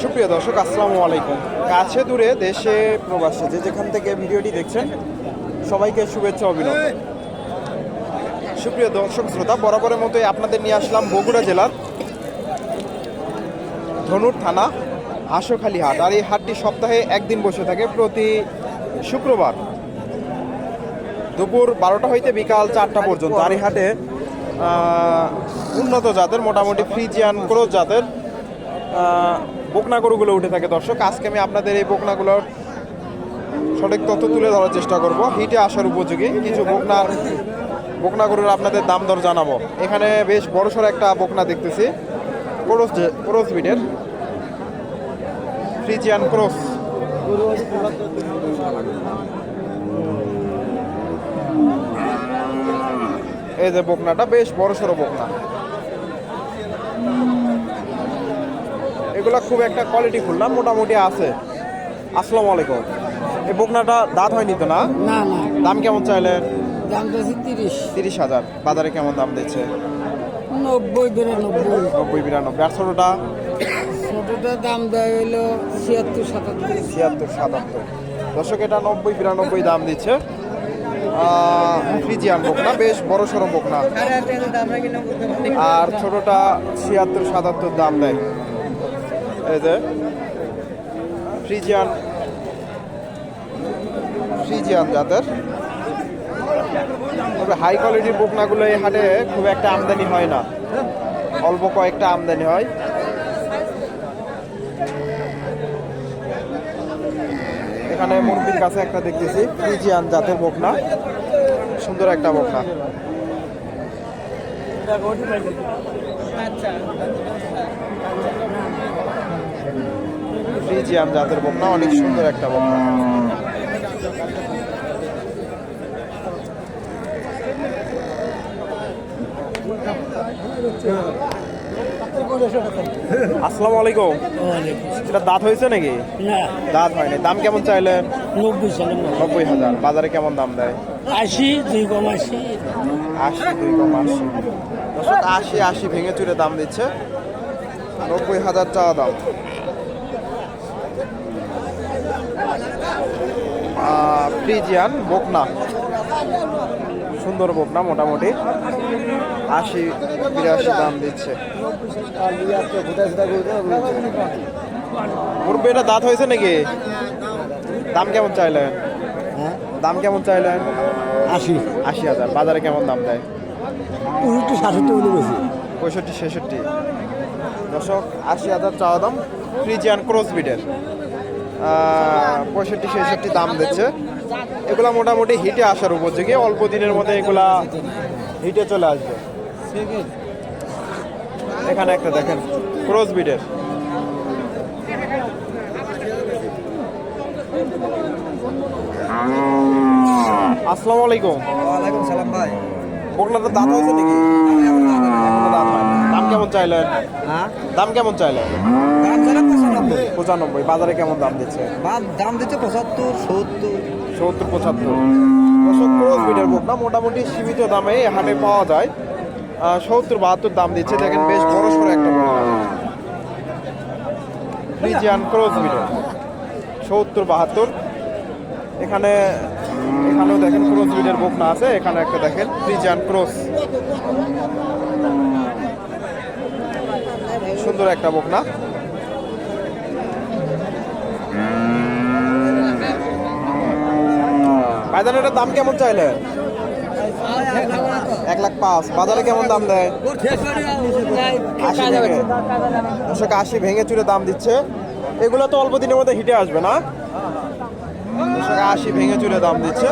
সুপ্রিয় দর্শক, আসসালামু আলাইকুম। কাছে দূরে দেশে প্রবাসে যে যেখান থেকে ভিডিওটি দেখছেন, সবাইকে শুভেচ্ছা অভিনন্দন। সুপ্রিয় দর্শক, শ্রোতা, বরাবরের মতোই আপনাদের নিয়ে আসলাম বগুড়া জেলার ধনুর থানা, আশোখালী হাট। আর এই হাটটি সপ্তাহে একদিন বসে থাকে, প্রতি শুক্রবার। দুপুর বারোটা হইতে বিকাল চারটা পর্যন্ত। আর হাটে উন্নত জাতের, মোটামুটি ফ্রিজিয়ান ক্রোজ জাতের বকনা গরুগুলো উঠে থাকে। দর্শক, আজকে আমি আপনাদের এই বকনাগুলোর সঠিক তথ্য তুলে ধরার চেষ্টা করব। হিটে আসার উপযোগী কিছু বকনা বকনা গরুর আপনাদের দাম দর জানাব। এখানে বেশ বড়সড় একটা বকনা দেখতেছি ক্রোস ক্রোস বিটের ফ্রিজিয়ান ক্রোস এই যে বকনাটা বেশ বড় সড়ো বকনা। এগুলা খুব একটা কোয়ালিটি ফুল না মোটামুটি আছে। আসসালামু আলাইকুম। এই বকনাটা দাঁত হয়নি তো না? দাম কেমন চাইলেন? দাম দিয়েছি তিরিশ। তিরিশ হাজার। বাজারে কেমন দাম দিচ্ছে? নব্বই বিরানব্বই। নব্বই বিরানব্বই। আর ছোটোটা? ছোটটার দাম দেওয়া হলো ছিয়াত্তর সাতাত্তর। ছিয়াত্তর সাতাত্তর। দর্শক এটা নব্বই বিরানব্বই দাম দিচ্ছে। ফ্রিজিয়ান বকনা বেশ বড় সড়ো বকনা আর ছোটটা ছিয়াত্তর সাতাত্তর দাম দেয়। এই যে, ফ্রিজিয়ান ফ্রিজিয়ান জাতের। তবে হাই কোয়ালিটির বকনাগুলো এই হাটে খুব একটা আমদানি হয় না। অল্প কয়েকটা আমদানি হয়। এখানে মুরগির কাছে একটা দেখতেছি, ফ্রিজিয়ান জাতের বকনা সুন্দর একটা বকনা। ফ্রিজিয়ান জাতের বকনা অনেক সুন্দর একটা বকনা। আসসালামু আলাইকুম। এটা দাঁত হয়েছে নাকি? দাঁত হয়নি। দাম কেমন চাইলেন? নব্বই নব্বই হাজার। বাজারে কেমন দাম দেয়? আশি, দুই কম আশি। আশি, দুই কম আশি। দর্শক, আশি আশি ভেঙে চুরে দাম দিচ্ছে। নব্বই হাজার চাওয়া দাম। ফ্রিজিয়ান বকনা। সুন্দর বকনা, মোটামুটি। আশি, বিরাশি দাম দিচ্ছে। মুরব্বী, এটা দাঁত হয়েছে নাকি? দাম কেমন চাইলেন? দাম কেমন চাইলেন? আশি। আশি হাজার। বাজারে কেমন দাম দেয়? উনিশটি সাতষট্টি বলে বেশি। পঁয়ষট্টি ছেষট্টি। দশক আশি হাজার চাওয়া দাম ফ্রিজিয়ান ক্রস বিডের পঁয়ষট্টি ছেষট্টি দাম দিচ্ছে। এগুলা মোটামুটি হিটে আসার উপযোগী। অল্প দিনের মধ্যে এগুলা হিটে চলে আসবে। এখানে একটা দেখেন ক্রস বিডের আসসালামু আলাইকুম। ওয়ালাইকুম সালাম ভাই। দাঁত হয়েছে নাকি? এখনও। দাম কেমন চাইলেন? হ্যাঁ? দাম কেমন চাইলেন? পঁচানব্বই। বাজারে কেমন দাম দিচ্ছে? দাম দিচ্ছে পঁচাত্তর সত্তর। সত্তর পঁচাত্তর। বিটের বকনা মোটামুটি সীমিত দামে হাটে পাওয়া যায়। সত্তর বাহাত্তর দাম দিচ্ছে। দেখেন বেশ বড় সড়ো একটা ফ্রিজিয়ান ক্রোজ বিটের সত্তর বাহাত্তর। এখানে, এখানেও দেখেন ক্রোজ বিটের বকনা আছে, এখানে একটা দেখেন ফ্রিজিয়ান ক্রোস। সুন্দর একটা বকনা। ভাইজান এটার দাম কেমন চাইলেন এক লাখ পাঁচ। বাজারে কেমন দাম দেয়? আশি ভেঙে চুরে দাম দিচ্ছে। এগুলো তো অল্প দিনের মধ্যে হিটে আসবে না। দশক আশি ভেঙে চুরে দাম দিচ্ছে।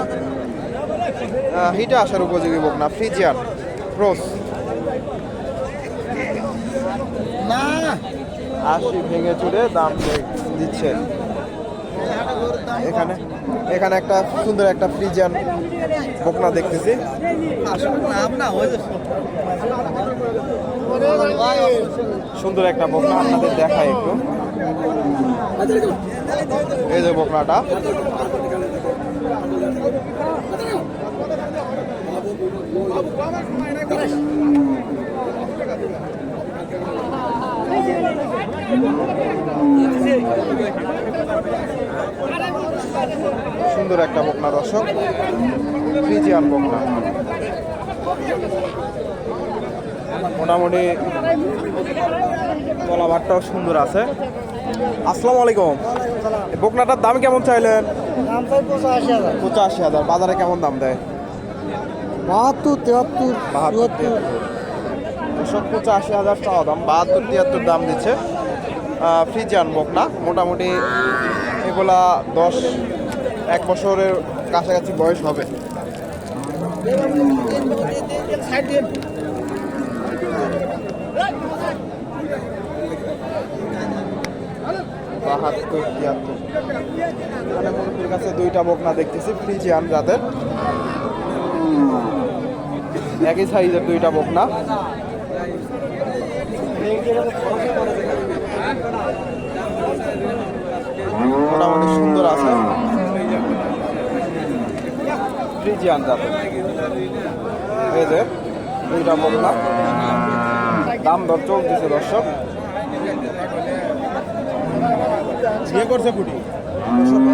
হিটে আসার উপযোগী বোক না ফ্রিজিয়ান ক্রোস। আশি ভেঙে চুরে দাম দিচ্ছে। এখানে এখানে একটা সুন্দর একটা ফ্রিজিয়ান বকনা দেখতেছি। সুন্দর একটা বকনা আপনাদের দেখায় একটু। এই যে বকনাটা। সুন্দর একটা বকনা দর্শক। ফ্রিজিয়ান বকনা। মোটামুটি তলাবারটাও সুন্দর আছে। আসসালামু আলাইকুম। এই বকনাটার দাম কেমন চাইলেন? পঁচাশি হাজার। বাজারে কেমন দাম দেয়? বাহাত্তর তেহাত্তর বাহাত্তর দুশো পঁচাশি হাজার চাওয়া দাম বাহাত্তর তিয়াত্তর দাম দিচ্ছে। ফ্রিজিয়ান বকনা মোটামুটি এগুলা দশ এক বছরের কাছাকাছি বয়স হবে। বাহাত্তর, তিয়াত্তর। এখানে মুরব্বীর কাছে দুইটা বকনা দেখতেছি, ফ্রিজিয়ান জাতের একই সাইজের দুইটা বকনা। মোটামুটি সুন্দর আছে। ফ্রিজিয়ান জাতের এই দুইটা বকনা। দাম দর চলতেছে দর্শক। বিয়ে করছে কুটি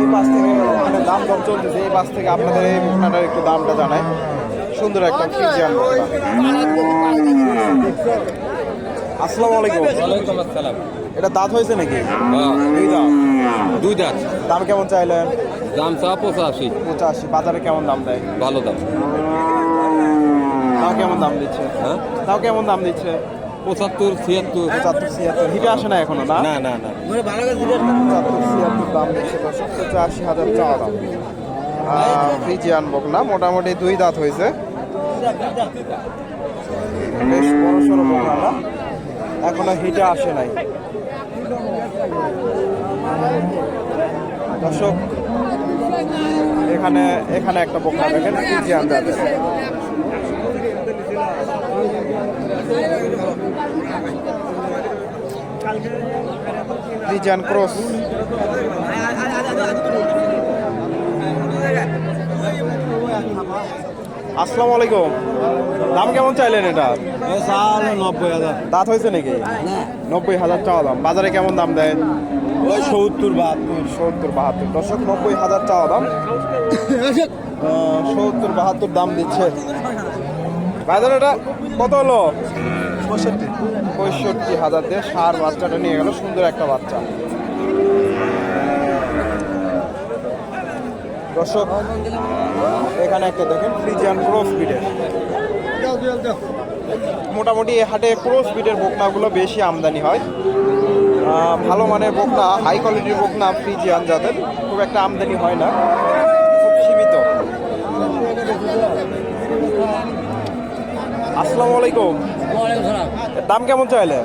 এই পাশ থেকে মানে দাম দর চলতেছে এই পাশ থেকে আপনাদের এই বকনাটার একটু দামটা জানাই। সুন্দর একটা ফ্রিজিয়ান বকনা আসসালামু আলাইকুম। ওয়ালাইকুম আসসালাম। এটা দাঁত হয়েছে নাকি? হ্যাঁ, দুই দাম দুই দাঁত। দাম কেমন চাইলেন? দাম চা পঁচাশি। পঁচাশি। বাজারে কেমন দাম দেয়? ভালো দাম। তাও কেমন দাম দিচ্ছে? হ্যাঁ। তাও কেমন দাম দিচ্ছে? পঁচাত্তর ছিয়াত্তর। পঁচাত্তর ছিয়াত্তর। হিটে আসে না এখনও না? না না না। পঁচাত্তর ছিয়াত্তর দাম দিচ্ছে দর্শক পঁচাশি হাজার চাওয়া দাম। ফ্রিজিয়ান বক না মোটামুটি দুই দাঁত হয়েছে। বেশ বড় সড়ো বকনাটা এখনও হিটে আসে নাই। দর্শক এখানে এখানে একটা বকনা দেখেন ফ্রিজিয়ান জাতের ফ্রিজিয়ান ক্রস আসসালামু আলাইকুম। দাম কেমন চাইলেন এটা? নব্বই হাজার দাঁত হয়েছে নাকি? নব্বই হাজার চাওয়া দাম। বাজারে কেমন দাম দেন? ওই সত্তর, বাহাত্তর। সত্তর বাহাত্তর দশক নব্বই হাজার চাওয়া দাম। সত্তর, বাহাত্তর দাম দিচ্ছে। বাজারে এটা কত হলো? পঁয়ষট্টি। পঁয়ষট্টি হাজার দিয়ে সার বাচ্চাটা নিয়ে গেল, সুন্দর একটা বাচ্চা। দর্শক, এখানে একটা দেখেন, ফ্রিজিয়ান ক্রস বিটের মোটামুটি হাটে ক্রস বিটের বকনাগুলো বেশি আমদানি হয়। ভালো মানের বোকনা হাই কোয়ালিটির বকনা ফ্রিজিয়ান যাদের খুব একটা আমদানি হয় না খুব সীমিত আসসালামু আলাইকুম। দাম কেমন চাইলে?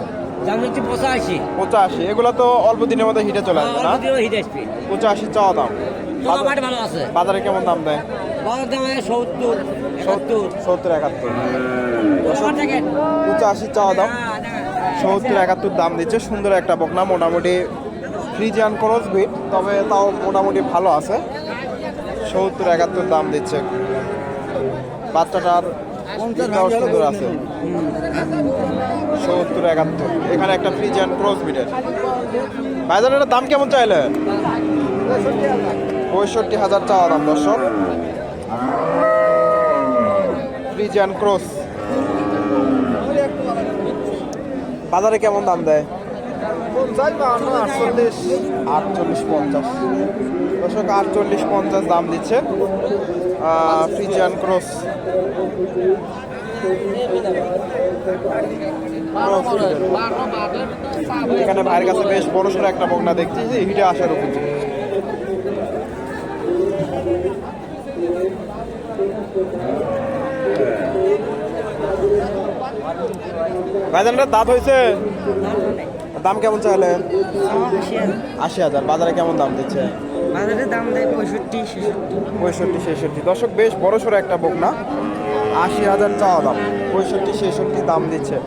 পঁচাশি। পঁচাশি। এগুলো তো অল্প দিনের মধ্যে হিটে চলে আসবে না? হিট আসবে। পঁচাশি চাওয়া দাম। বাজারে কেমন দাম দেয়? সত্তর সত্তর সত্তর একাত্তর। পঁচাশি চাওয়া দাম। সত্তর একাত্তর দাম দিচ্ছে। সুন্দর একটা বকনা মোটামুটি ফ্রিজিয়ান ক্রস বিট তবে তাও মোটামুটি ভালো আছে। সত্তর একাত্তর দাম দিচ্ছে। বাচ্চাটার আছে। সত্তর একাত্তর। এখানে একটা ফ্রিজ অ্যান্ড ক্রস বিটের বাজারের দাম কেমন চাইলে? পঁয়ষট্টি হাজার চাওয়া দাম দর্শক। ফ্রিজিয়ান ক্রস বাজারে কেমন দাম দেয়? আটচল্লিশ? আটচল্লিশ। পঞ্চাশ। দশক আটচল্লিশ পঞ্চাশ দাম দিচ্ছে ফ্রিজিয়ান ক্রস এখানে ভাইয়ের কাছে বেশ বড় সড়ো একটা বগনা দেখছি যে হিটে আসার উপযোগী ভাইজানটার দাঁত হয়েছে? দাম কেমন চাইলে? আশি হাজার। বাজারে কেমন দাম দিচ্ছে? বাজারে দাম দেয় পঁয়ষট্টি ছেষট্টি। পঁয়ষট্টি ছেষট্টি। দর্শক বেশ বড় সড়ো একটা বকনা। আশি হাজার চাওয়া দাম। পঁয়ষট্টি ছেষট্টি দাম দিচ্ছে।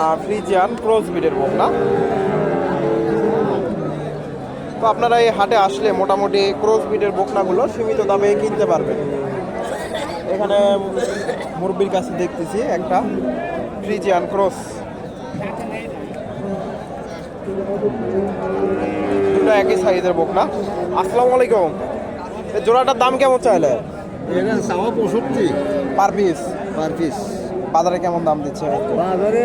আর ফ্রিজিয়ান ক্রস বিডের বকনা। তো আপনারা এই হাটে আসলে মোটামুটি ক্রস বিডের বকনাগুলো সীমিত দামে কিনতে পারবেন। এখানে মুরব্বির কাছে দেখতেছি একটা ফ্রিজিয়ান ক্রস। দুটো একই সাইজের বকনা। আসসালামু আলাইকুম। এই জোড়াটার দাম কেমন চাইলে? পঁয়ষট্টি। Per piece? Per piece. বাজারে কেমন দাম দিচ্ছে? বাজারে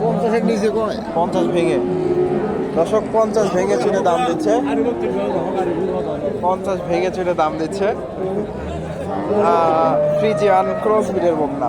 পঞ্চাশের নিচে কয়? পঞ্চাশ ভেঙে। দশক পঞ্চাশ ভেঙে চুনে দাম দিচ্ছে। পঞ্চাশ ভেঙে চুনে দাম দিচ্ছে। ফ্রিজিয়ান ক্রস ব্রিডের বকনা।